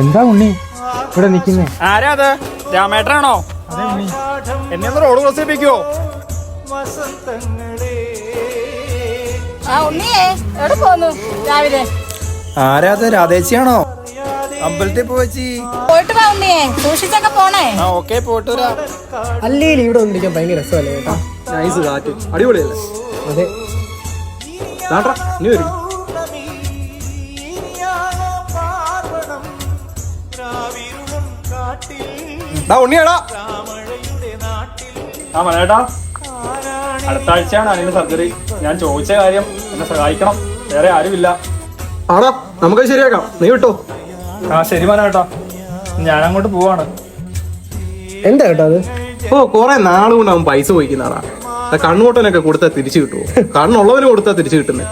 എന്താ ഉണ്ണി? ഇവിടെ നിൽക്കുന്നേ. ആരാ അത്? രാമേട്ടനാണോ? അതെ ഉണ്ണി. എന്നെ ഒന്ന് റോഡ് ക്രോസ് ചെയ്യിപ്പിക്കോ ആ ഉണ്ണിയേ എവിടെ പോന്നു രാവിലെ? ആരാ അത്? രാധേച്ചിയാണോ? അമ്പലത്തിൽ പോയി പോയിട്ട് വാ ഉണ്ണിയേ സൂക്ഷിച്ചൊക്കെ പോണേ. ആ ഓക്കെ പോയിട്ട് വരാം. അല്ലെങ്കിൽ ഇവിടെ വന്നിരിക്കാൻ ഭയങ്കര രസമല്ലേ? കേട്ടോ നൈസ് കാറ്റ്. അടിപൊളിയല്ലേ? അതെ. നീ വരും. ഉണ്ണിയാടാ. ആ മനേട്ടാ അടുത്ത ആഴ്ചയാണ് അതിന്റെ സർജറി. ഞാൻ ചോദിച്ച കാര്യം എന്നെ സഹായിക്കണം. വേറെ ആരുമില്ല. ആടാ നമുക്ക് ശരിയാക്കാം. നീ വിട്ടോ. ആ ശരി മനേട്ടാ. ഞാൻ അങ്ങോട്ട് പോവാണ്. എന്താ കേട്ടോ അത്? ഓ കൊറേ നാളുകൊണ്ട് അവൻ പൈസ പോയിക്കുന്നതാടാ കണ്ണുകൊട്ടനൊക്കെ കൊടുത്താൽ തിരിച്ചു കിട്ടുമോ കണ്ണുള്ളവന് കൊടുത്താൽ തിരിച്ചു കിട്ടുന്നേ.